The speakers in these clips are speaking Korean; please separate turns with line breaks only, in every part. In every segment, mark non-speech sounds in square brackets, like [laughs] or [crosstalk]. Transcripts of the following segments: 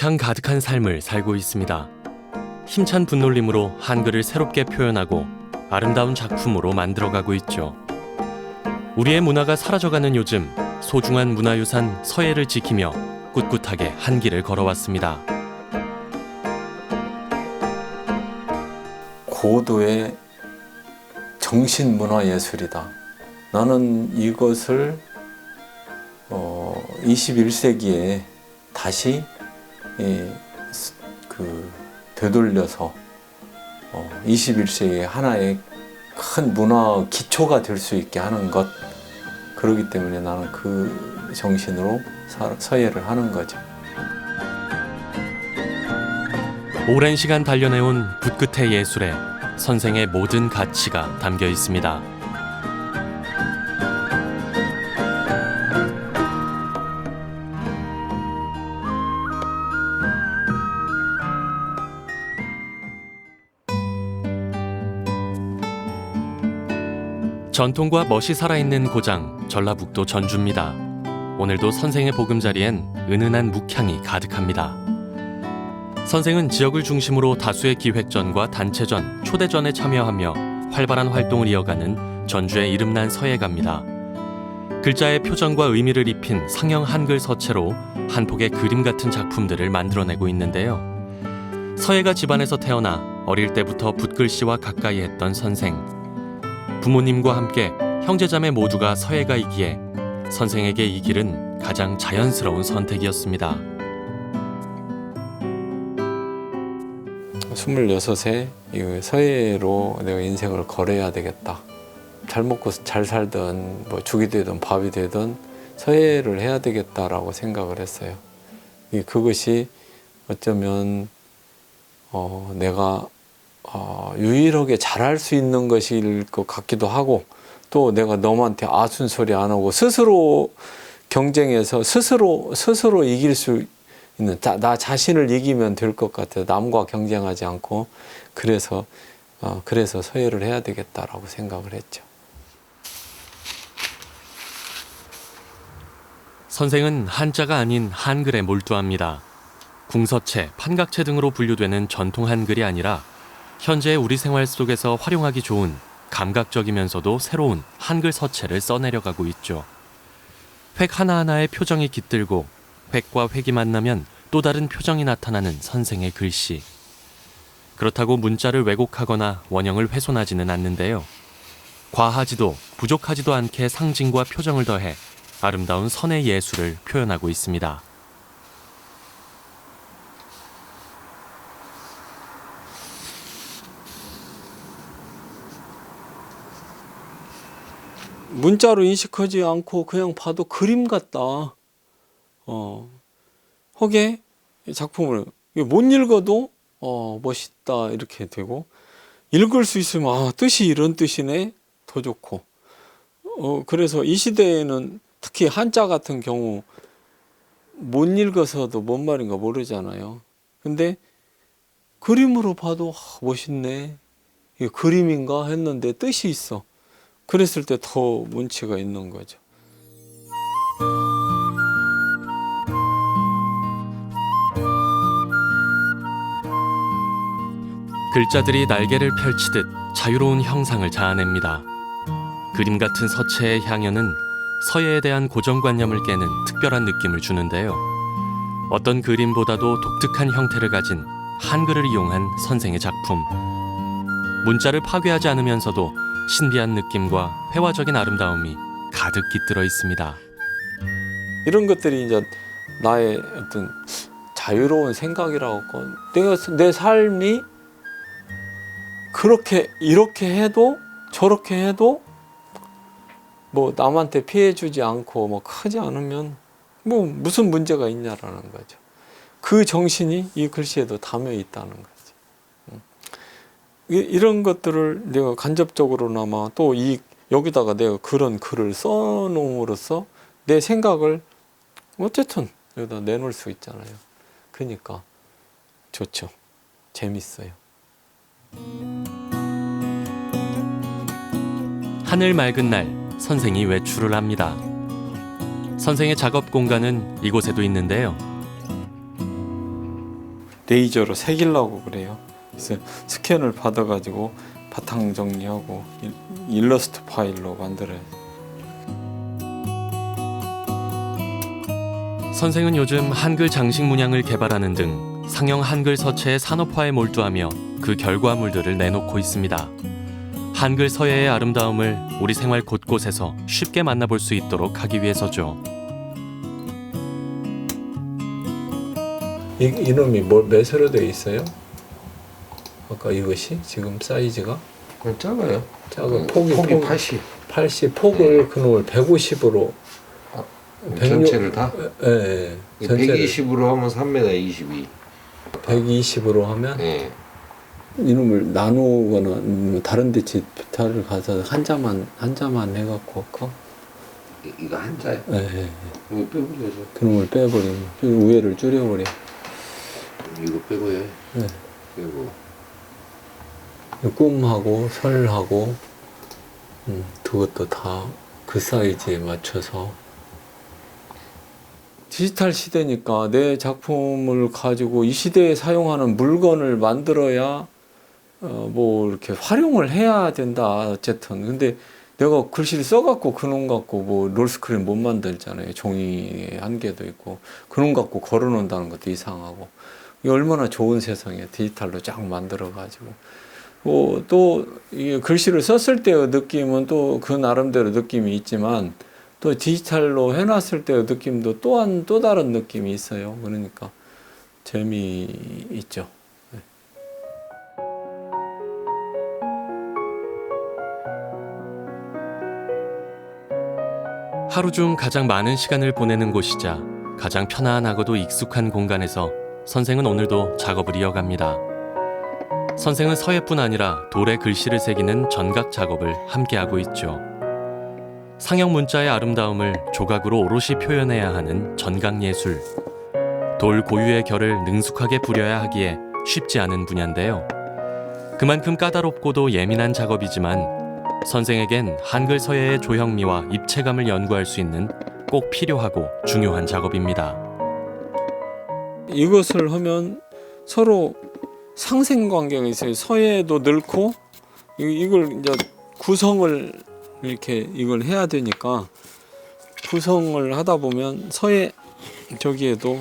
묵향 가득한 삶을 살고 있습니다. 힘찬 분놀림으로 한글을 새롭게 표현하고 아름다운 작품으로 만들어가고 있죠. 우리의 문화가 사라져가는 요즘 소중한 문화유산 서예를 지키며 꿋꿋하게 한 길을 걸어왔습니다.
고도의 정신 문화 예술이다. 나는 이것을 어, 21세기에 다시 그 되돌려서 어, 21세기의 하나의 큰 문화 기초가 될 수 있게 하는 것 그렇기 때문에 나는 그 정신으로 사- 서예를 하는 거죠.
오랜 시간 단련해온 붓끝의 예술에 선생의 모든 가치가 담겨 있습니다. 전통과 멋이 살아있는 고장 전라북도 전주입니다. 오늘도 선생의 보금자리엔 은은한 묵향이 가득합니다. 선생은 지역을 중심으로 다수의 기획전과 단체전, 초대전에 참여하며 활발한 활동을 이어가는 전주의 이름난 서예가입니다. 글자의 표정과 의미를 입힌 상형 한글 서체로 한 폭의 그림 같은 작품들을 만들어내고 있는데요. 서예가 집안에서 태어나 어릴 때부터 붓글씨와 가까이 했던 선생. 부모님과 함께 형제자매 모두가 서예가이기에 선생에게 이 길은 가장 자연스러운 선택이었습니다.
26세 이 서예로 내가 인생을 걸어야 되겠다. 잘 먹고 잘 살든 뭐 죽이 되든 밥이 되든 서예를 해야 되겠다라고 생각을 했어요. 이 그것이 어쩌면 어, 내가 어, 유일하게 잘할 수 있는 것일 것 같기도 하고 또 내가 너한테 아순 소리 안 하고 스스로 경쟁해서 스스로 스스로 이길 수 있는 자, 나 자신을 이기면 될 것 같아요. 남과 경쟁하지 않고 그래서 어, 그래서 서예를 해야 되겠다라고 생각을 했죠.
선생은 한자가 아닌 한글에 몰두합니다. 궁서체, 판각체 등으로 분류되는 전통 한글이 아니라 현재 우리 생활 속에서 활용하기 좋은 감각적이면서도 새로운 한글 서체를 써내려가고 있죠. 획 하나하나의 표정이 깃들고 획과 획이 만나면 또 다른 표정이 나타나는 선생의 글씨. 그렇다고 문자를 왜곡하거나 원형을 훼손하지는 않는데요. 과하지도 부족하지도 않게 상징과 표정을 더해 아름다운 선의 예술을 표현하고 있습니다.
문자로 인식하지 않고 그냥 봐도 그림 같다. 어, 허게 작품을 못 읽어도 어, 멋있다 이렇게 되고 읽을 수 있으면 아, 뜻이 이런 뜻이네 더 좋고 어, 그래서 이 시대에는 특히 한자 같은 경우 못 읽어서도 뭔 말인가 모르잖아요. 근데 그림으로 봐도 아, 멋있네. 그림인가 했는데 뜻이 있어. 그랬을 때 더 문치가 있는 거죠.
글자들이 날개를 펼치듯 자유로운 형상을 자아냅니다. 그림 같은 서체의 향연은 서예에 대한 고정관념을 깨는 특별한 느낌을 주는데요. 어떤 그림보다도 독특한 형태를 가진 한글을 이용한 선생의 작품. 문자를 파괴하지 않으면서도 신비한 느낌과 회화적인 아름다움이 가득 깃들어 있습니다.
이런 것들이 이제 나의 어떤 자유로운 생각이라고 할까? 내가 내 삶이 그렇게 이렇게 해도 저렇게 해도 뭐 남한테 피해 주지 않고 뭐 크지 않으면 뭐 무슨 문제가 있냐라는 거죠. 그 정신이 이 글씨에도 담여 있다는 거죠. 음. 이- 이런 것들을 내가 간접적으로나마 또 이 여기다가 내가 그런 글을 써놓음으로써 내 생각을 어쨌든 여기다 내놓을 수 있잖아요. 그러니까 좋죠. 재밌어요.
하늘 맑은 날 선생이 외출을 합니다. 선생의 작업 공간은 이곳에도 있는데요.
레이저로 새기려고 그래요. 그래서 스캔을 받아가지고 바탕 정리하고 일- 일러스트 파일로 만들어요.
선생은 요즘 한글 장식 문양을 개발하는 등 상형 한글 서체의 산업화에 몰두하며 그 결과물들을 내놓고 있습니다. 한글 서예의 아름다움을 우리 생활 곳곳에서 쉽게 만나볼 수 있도록 하기 위해서죠.
이, 이놈이 뭐 몇으로 되어 있어요? 아까 이것이 지금 사이즈가
그건 작아요.
작은 폭이
폭이
폭
80.
80 폭을 그놈을 150으로
전체를 다?
예, 예. 전체를
120으로 하면 3m 22.
120으로 하면
네.
이놈을 나누거나 뭐 다른 데 집타를 가서 한 자만 한 자만 해갖고 할까?
이- 이거 한자예요.
예, 예.
이거 빼버려서.
그놈을 빼버리면 우회를 줄여버려.
이거 빼고 해.
네.
빼고.
꿈하고 설하고 음, 그것도 다 그 사이즈에 맞춰서. 디지털 시대니까 내 작품을 가지고 이 시대에 사용하는 물건을 만들어야 어, 뭐 이렇게 활용을 해야 된다 어쨌든. 근데 내가 글씨를 써갖고 그놈 갖고 뭐 롤스크린 못 만들잖아요. 종이에 한계도 있고. 그놈 갖고 걸어놓는다는 것도 이상하고. 얼마나 좋은 세상에 디지털로 쫙 만들어가지고 뭐 또 글씨를 썼을 때의 느낌은 또 그 나름대로 느낌이 있지만 또 디지털로 해놨을 때의 느낌도 또한 또 다른 느낌이 있어요. 그러니까 재미있죠.
하루 중 가장 많은 시간을 보내는 곳이자 가장 편안하고도 익숙한 공간에서 선생은 오늘도 작업을 이어갑니다. 선생은 서예뿐 아니라 돌에 글씨를 새기는 전각 작업을 함께하고 있죠. 상형 문자의 아름다움을 조각으로 오롯이 표현해야 하는 전각 예술. 돌 고유의 결을 능숙하게 부려야 하기에 쉽지 않은 분야인데요. 그만큼 까다롭고도 예민한 작업이지만 선생에겐 한글 서예의 조형미와 입체감을 연구할 수 있는 꼭 필요하고 중요한 작업입니다.
이것을 하면 서로 상생관계가 있어요. 서예도 넣고 이- 이걸 이제 구성을 이렇게 이걸 해야 되니까 구성을 하다 보면 서예 저기에도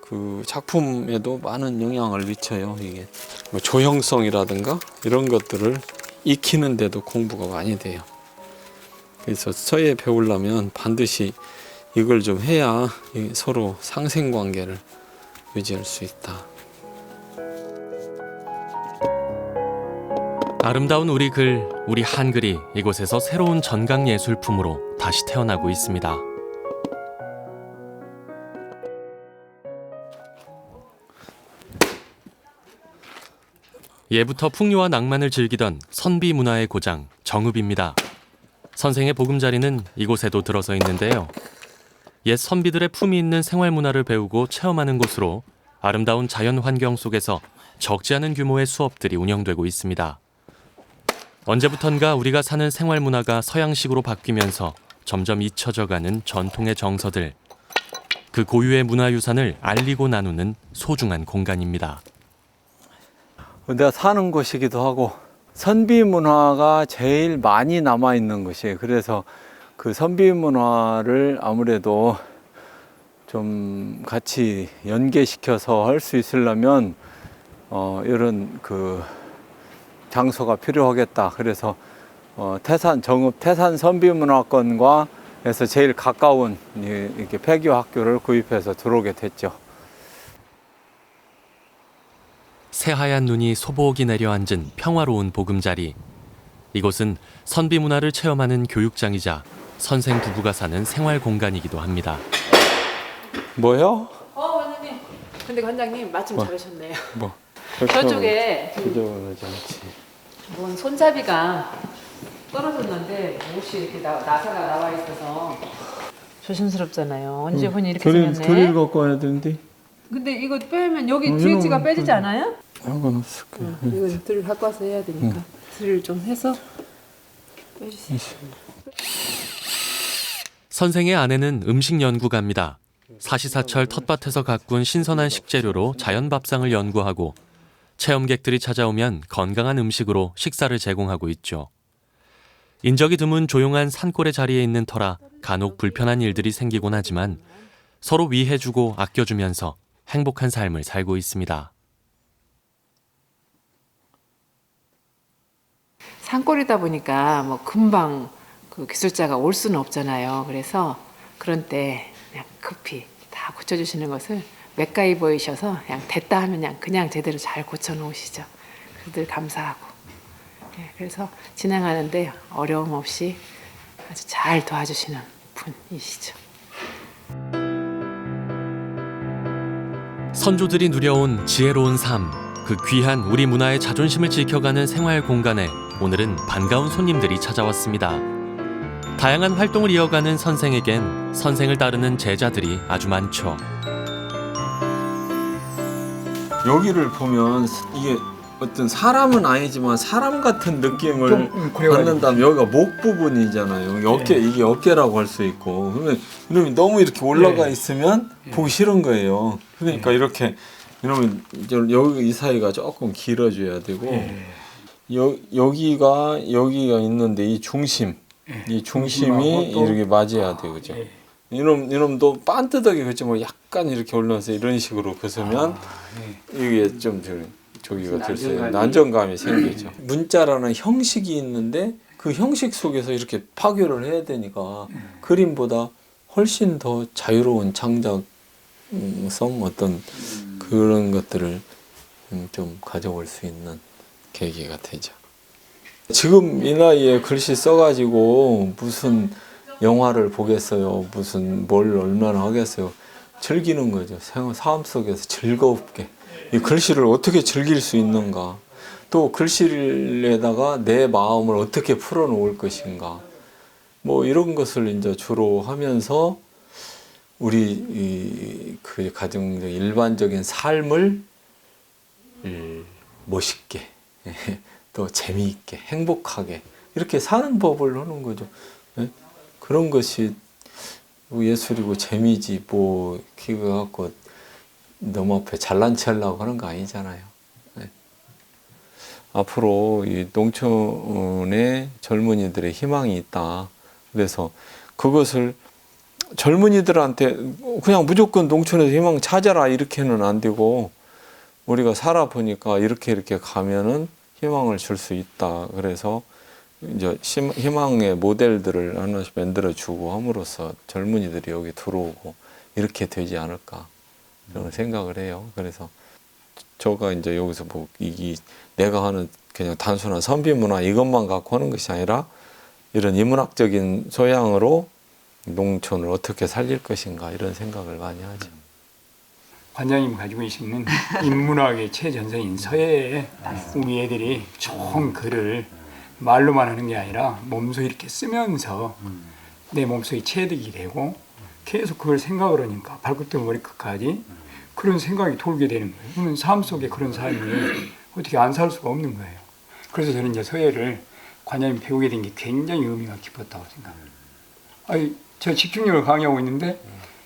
그 작품에도 많은 영향을 미쳐요. 이게 뭐 조형성이라든가 이런 것들을 익히는데도 공부가 많이 돼요. 그래서 서예 배우려면 반드시 이걸 좀 해야 이 서로 상생관계를 유지할 수 있다.
아름다운 우리 글, 우리 한글이 이곳에서 새로운 전각 예술품으로 다시 태어나고 있습니다. 예부터 풍요와 낭만을 즐기던 선비 문화의 고장 정읍입니다. 선생의 보금자리는 이곳에도 들어서 있는데요. 옛 선비들의 품이 있는 생활 문화를 배우고 체험하는 곳으로 아름다운 자연 환경 속에서 적지 않은 규모의 수업들이 운영되고 있습니다. 언제부턴가 우리가 사는 생활 문화가 서양식으로 바뀌면서 점점 잊혀져 가는 전통의 정서들. 그 고유의 문화유산을 알리고 나누는 소중한 공간입니다.
내가 사는 곳이기도 하고 선비 문화가 제일 많이 남아 있는 곳이에요. 그래서 그 선비 문화를 아무래도 좀 같이 연계시켜서 할 수 있으려면 어, 이런 그 장소가 필요하겠다. 그래서 어, 태산 정읍 태산 선비문화권과 해서 제일 가까운 이- 이렇게 폐교 학교를 구입해서 들어오게 됐죠.
새하얀 눈이 소복이 내려앉은 평화로운 보금자리. 이곳은 선비 문화를 체험하는 교육장이자 선생 부부가 사는 생활 공간이기도 합니다.
뭐요?
어, 원장님. 근데 관장님 마침
뭐?
잘하셨네요.
뭐
저쪽에 그
그러지 않 지.
뭔 손잡이가 떨어졌는데 옷이 이렇게 나, 나사가 나와 있어서 조심스럽잖아요. 언제 혼이 이렇게 생겼네.
갖고 와야 되는데
근데 이거 빼면 여기
어, 이놈은
빼지지 않아요?
상관없을 거야.
이거 들 갖고 와서 해야 되니까 들을 좀 해서 빼주세요.
선생의 아내는 음식 연구가입니다. 사시사철 텃밭에서 가꾼 신선한 식재료로 자연 밥상을 연구하고 체험객들이 찾아오면 건강한 음식으로 식사를 제공하고 있죠. 인적이 드문 조용한 산골의 자리에 있는 터라 간혹 불편한 일들이 생기곤 하지만 서로 위해주고 아껴주면서 행복한 삶을 살고 있습니다.
산골이다 보니까 뭐 금방 그 기술자가 올 수는 없잖아요. 그래서 그런 때 그냥 급히 다 고쳐주시는 것을 맥가이버이셔서 그냥 됐다 하면 그냥 그냥 제대로 잘 고쳐 놓으시죠. 늘 감사하고. 예, 그래서 진행하는데 어려움 없이 아주 잘 도와주시는 분이시죠.
선조들이 누려온 지혜로운 삶, 그 귀한 우리 문화의 자존심을 지켜가는 생활 공간에 오늘은 반가운 손님들이 찾아왔습니다. 다양한 활동을 이어가는 선생에겐 선생을 따르는 제자들이 아주 많죠.
여기를 보면 이게 어떤 사람은 아니지만 사람 같은 느낌을
좀, 음, 그래가지고.
받는다면 여기가 목 부분이잖아요. 여기 어깨 이게 어깨라고 할 수 있고 그러면 이놈이 너무 이렇게 올라가
네.
있으면 보기 싫은 거예요. 그러니까 이렇게 이러면 이제 여기 이 사이가 조금 길어져야 되고
예.
여, 여기가 여기가 있는데 이 중심 이 중심이 이렇게 맞아야 돼요, 그죠?
예.
이놈 이놈도 반듯하게 긋지만 약간 이렇게 올라서 이런 식으로 긋으면
아, 예.
이게 좀 저, 저기가
난전감이-
난전감이 생기죠. [clears throat] 문자라는 형식이 있는데 그 형식 속에서 이렇게 파괴를 해야 되니까 그림보다 훨씬 더 자유로운 창작성 어떤 그런 것들을 음, 좀 가져올 수 있는 계기가 되죠. 지금 이 나이에 글씨 써가지고 무슨 영화를 보겠어요, 무슨 뭘 얼마나 하겠어요. 즐기는 거죠. 생활, 삶 속에서 즐겁게. 이 글씨를 어떻게 즐길 수 있는가. 또 글씨에다가 내 마음을 어떻게 풀어놓을 것인가. 뭐 이런 것을 이제 주로 하면서 우리 이, 그 가정적 일반적인 삶을 음, 멋있게 [laughs] 또 재미있게 행복하게 이렇게 사는 법을 하는 거죠. 예? 그런 것이 뭐 예술이고 재미지 뭐 기가 갖고 너무 앞에 잘난 체하려고 하는 거 아니잖아요. 예. 앞으로 이 농촌의 젊은이들의 희망이 있다. 그래서 그것을 젊은이들한테 그냥 무조건 농촌에서 희망 찾아라 이렇게는 안 되고 우리가 살아보니까 이렇게 이렇게 가면은 희망을 줄 수 있다. 그래서 이제 심- 희망의 모델들을 하나씩 만들어 주고 함으로써 젊은이들이 여기 들어오고 이렇게 되지 않을까 저는 생각을 해요. 그래서 저가 이제 여기서 뭐 이게 내가 하는 그냥 단순한 선비 문화 이것만 갖고 하는 것이 아니라 이런 인문학적인 소양으로 농촌을 어떻게 살릴 것인가 이런 생각을 많이 하죠.
관장님 가지고 계시는 인문학의 최전선인 서예에 우리 애들이 좋은 글을 말로만 하는 게 아니라 몸소 이렇게 쓰면서 내 몸속에 체득이 되고 계속 그걸 생각을 하니까 발끝부터 머리끝까지 그런 생각이 돌게 되는 거예요. 그러면 삶 속에 그런 삶을 어떻게 안 살 수가 없는 거예요. 그래서 저는 이제 서예를 관장님 배우게 된 게 굉장히 의미가 깊었다고 생각합니다. 아니, 저 집중력을 강의하고 있는데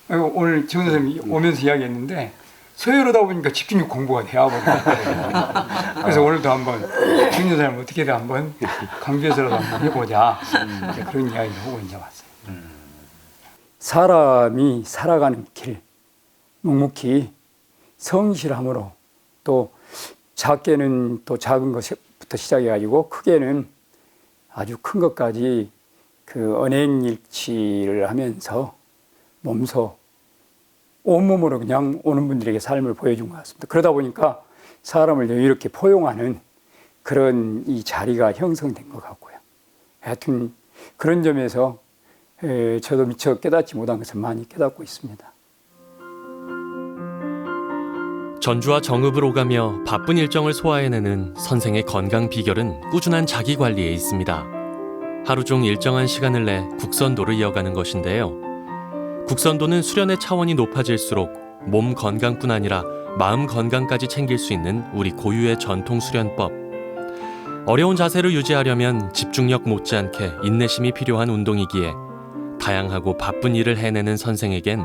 오늘 정 선생님이 오면서 이야기했는데 서예로다 보니까 집중력 공부가 되어버렸어요. 그래서 오늘도 한번 정 선생님 어떻게든 한번 강주에서라도 한번 해보자 그런 이야기를 하고 이제 왔어요. 사람이 살아가는 길 묵묵히 성실함으로 또 작게는 또 작은 것부터 시작해가지고 크게는 아주 큰 것까지 그 언행일치를 하면서 몸소 온몸으로 그냥 오는 분들에게 삶을 보여준 것 같습니다. 그러다 보니까 사람을 이렇게 포용하는 그런 이 자리가 형성된 것 같고요. 하여튼 그런 점에서 에, 저도 미처 깨닫지 못한 것을 많이 깨닫고 있습니다.
전주와 정읍을 오가며 바쁜 일정을 소화해내는 선생의 건강 비결은 꾸준한 자기 관리에 있습니다. 하루 중 일정한 시간을 내 국선도를 이어가는 것인데요. 국선도는 수련의 차원이 높아질수록 몸 건강뿐 아니라 마음 건강까지 챙길 수 있는 우리 고유의 전통 수련법. 어려운 자세를 유지하려면 집중력 못지않게 인내심이 필요한 운동이기에 다양하고 바쁜 일을 해내는 선생에겐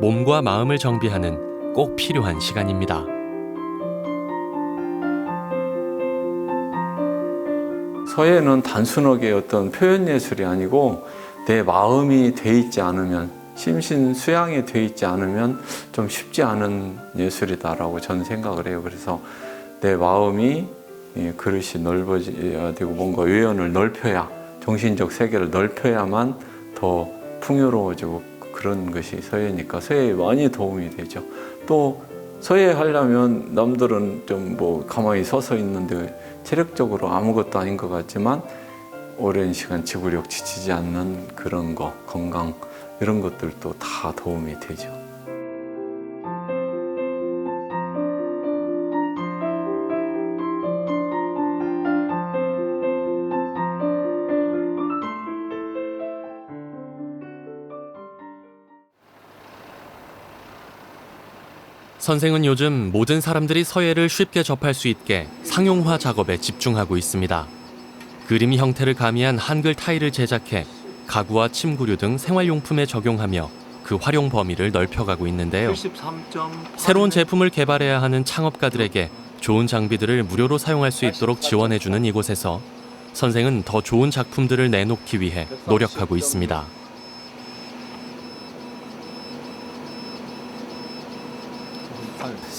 몸과 마음을 정비하는 꼭 필요한 시간입니다.
서예는 단순하게 어떤 표현 예술이 아니고 내 마음이 돼 있지 않으면 심신 수양이 돼 있지 않으면 좀 쉽지 않은 예술이다라고 저는 생각을 해요. 그래서 내 마음이 이 그릇이 넓어져야 되고 뭔가 외연을 넓혀야 정신적 세계를 넓혀야만 더 풍요로워지고 그런 것이 서예니까 서예에 많이 도움이 되죠. 또 서예 하려면 남들은 좀 뭐 가만히 서서 있는데 체력적으로 아무것도 아닌 것 같지만 오랜 시간 지구력 지치지 않는 그런 거 건강 이런 것들도 다 도움이 되죠.
선생은 요즘 모든 사람들이 서예를 쉽게 접할 수 있게 상용화 작업에 집중하고 있습니다. 그림 형태를 가미한 한글 타일을 제작해 가구와 침구류 등 생활용품에 적용하며 그 활용 범위를 넓혀가고 있는데요. 새로운 제품을 개발해야 하는 창업가들에게 좋은 장비들을 무료로 사용할 수 있도록 지원해주는 이곳에서 선생은 더 좋은 작품들을 내놓기 위해 노력하고 있습니다.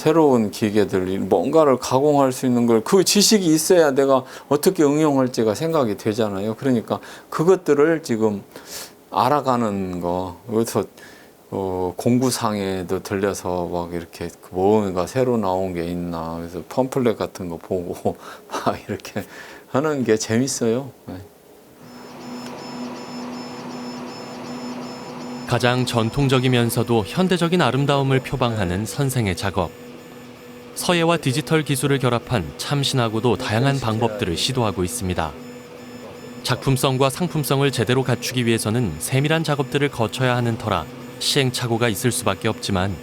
새로운 기계들 뭔가를 가공할 수 있는 걸 그 지식이 있어야 내가 어떻게 응용할지가 생각이 되잖아요. 그러니까 그것들을 지금 알아가는 거 여기서 어, 공구상에도 들려서 막 이렇게 뭔가 새로 나온 게 있나 그래서 펌플렛 같은 거 보고 [laughs] 막 이렇게 하는 게 재밌어요. 네.
가장 전통적이면서도 현대적인 아름다움을 표방하는 선생의 작업. 서예와 디지털 기술을 결합한 참신하고도 다양한 방법들을 시도하고 있습니다. 작품성과 상품성을 제대로 갖추기 위해서는 세밀한 작업들을 거쳐야 하는 터라 시행착오가 있을 수밖에 없지만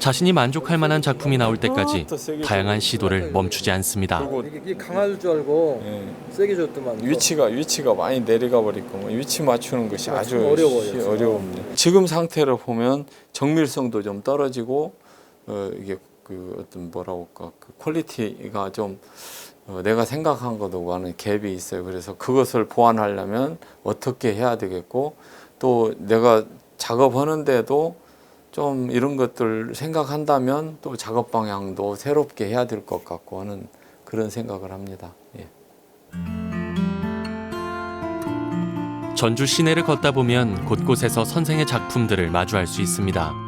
자신이 만족할 만한 작품이 나올 때까지 다양한 시도를 멈추지 않습니다.
이게 강할 줄 알고
예,
세게 줬더만
위치가 위치가 많이 내려가 버리고 뭐 위치 맞추는 것이
아,
아주
좀 어려워요,
시-
진짜.
어려웁니다.
지금 상태를 보면 정밀성도 좀 떨어지고 어, 이게 그 어떤 뭐라고 할까 그 퀄리티가 좀 어, 내가 생각한 것과는 갭이 있어요. 그래서 그것을 보완하려면 어떻게 해야 되겠고 또 내가 작업하는데도 좀 이런 것들 생각한다면 또 작업 방향도 새롭게 해야 될 것 같고 하는 그런 생각을 합니다. 예.
전주 시내를 걷다 보면 곳곳에서 선생의 작품들을 마주할 수 있습니다.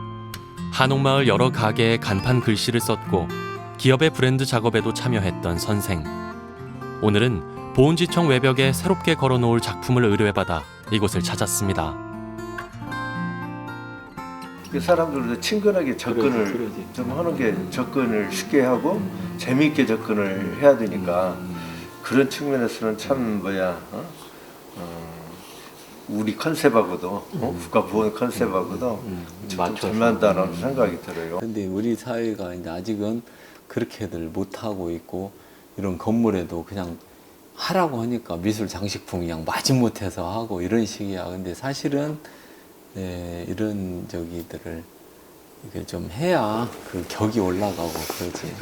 한옥마을 여러 가게에 간판 글씨를 썼고 기업의 브랜드 작업에도 참여했던 선생. 오늘은 보훈지청 외벽에 새롭게 걸어놓을 작품을 의뢰받아 이곳을 찾았습니다.
그 사람들도 친근하게 접근을 좀 하는 게 접근을 쉽게 하고 재미있게 접근을 해야 되니까 그런 측면에서는 참 뭐야 어? 어, 우리 컨셉하고도 어? 국가 보훈 컨셉하고도 참잘 맞다라는 생각이 들어요.
근데 우리 사회가 이제 아직은 그렇게들 못하고 있고 이런 건물에도 그냥 하라고 하니까 미술 장식품 그냥 마지못해서 하고 이런 식이야. 근데 사실은 네, 이런 저기들을 이게 좀 해야 그 격이 올라가고 그러지.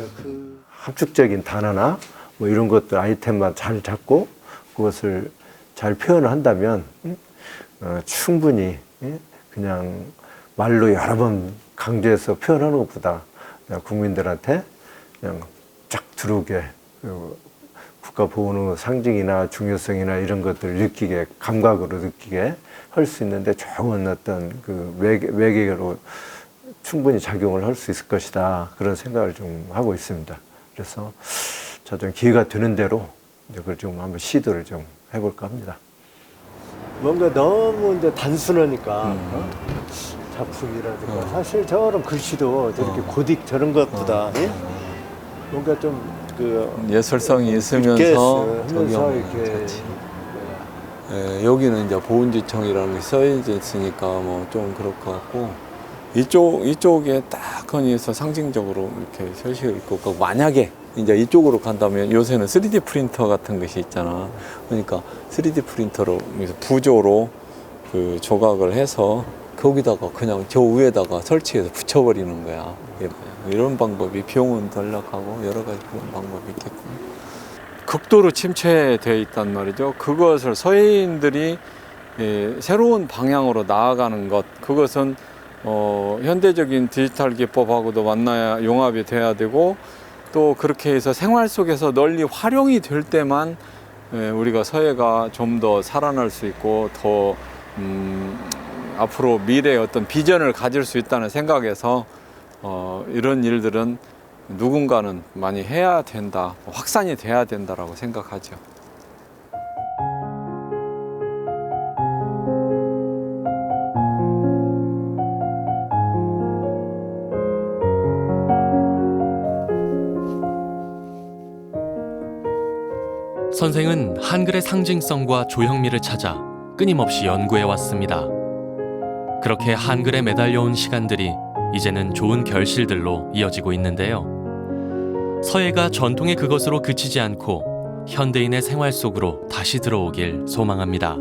합축적인 단어나 뭐 이런 것들 아이템만 잘 잡고 그것을 잘 표현을 한다면 음? 어, 충분히 예? 그냥 말로 여러 번 강조해서 표현하는 것보다 국민들한테 그냥 쫙 들어오게 그 국가 보호의 상징이나 중요성이나 이런 것들을 느끼게 감각으로 느끼게 할 수 있는데 좋은 어떤 그 매개, 매개로 충분히 작용을 할 수 있을 것이다 그런 생각을 좀 하고 있습니다. 그래서 저도 기회가 되는 대로 이제 그걸 좀 한번 시도를 좀 해볼까 합니다. 뭔가 너무 이제 단순하니까 어? 작품이라든가 사실 저런 글씨도 저렇게 고딕 저런 것보다 예? 뭔가 좀그
예술성이 있으면서
하면서
적용
이렇게
좋지. 예, 여기는 이제 보훈지청이라는 게 써져 있으니까 뭐 좀 그럴 것 같고 이쪽 이쪽에 딱 건의해서 상징적으로 이렇게 서식을 있고 그 만약에 이제 이쪽으로 간다면 요새는 3D 프린터 같은 것이 있잖아. 그러니까 3D 프린터로 부조로 그 조각을 해서 거기다가 그냥 저 위에다가 설치해서 붙여버리는 거야. 예, 이런 방법이 비용은 덜 나가고 여러 가지 그런 방법이 있겠고. 극도로 침체되어 있단 말이죠. 그것을 서해인들이 예, 새로운 방향으로 나아가는 것, 그것은 어, 현대적인 디지털 기법하고도 만나야 용합이 돼야 되고 또 그렇게 해서 생활 속에서 널리 활용이 될 때만 예, 우리가 서해가 좀 더 살아날 수 있고 더 음, 앞으로 미래의 어떤 비전을 가질 수 있다는 생각에서 어, 이런 일들은 누군가는 많이 해야 된다, 확산이 돼야 된다라고 생각하죠.
선생은 한글의 상징성과 조형미를 찾아 끊임없이 연구해 왔습니다. 그렇게 한글에 매달려온 시간들이 이제는 좋은 결실들로 이어지고 있는데요. 서예가 전통의 그것으로 그치지 않고 현대인의 생활 속으로 다시 들어오길 소망합니다.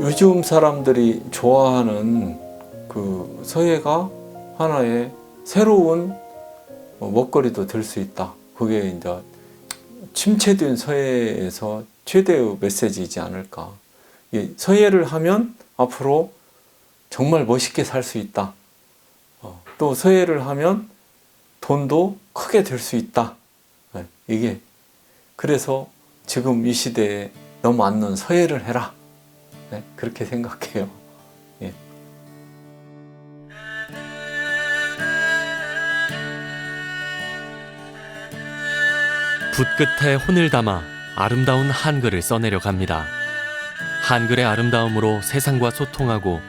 요즘 사람들이 좋아하는 그 서예가 하나의 새로운 어, 먹거리도 될 수 있다. 그게 이제 침체된 서예에서 최대의 메시지이지 않을까. 이 서예를 하면 앞으로 정말 멋있게 살 수 있다. 어, 또 서예를 하면 돈도 크게 될 수 있다. 네, 이게 그래서 지금 이 시대에 너무 맞는 서예를 해라. 네, 그렇게 생각해요.
붓 끝에 혼을 담아 아름다운 한글을 써내려 갑니다. 한글의 아름다움으로 세상과 소통하고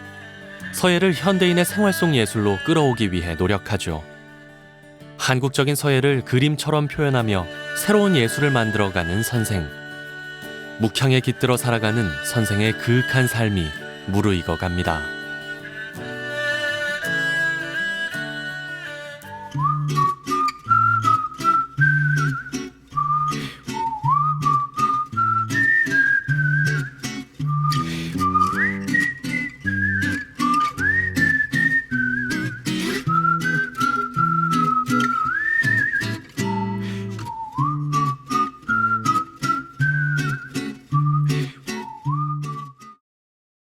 서예를 현대인의 생활 속 예술로 끌어오기 위해 노력하죠. 한국적인 서예를 그림처럼 표현하며 새로운 예술을 만들어가는 선생. 묵향에 깃들어 살아가는 선생의 그윽한 삶이 무르익어 갑니다.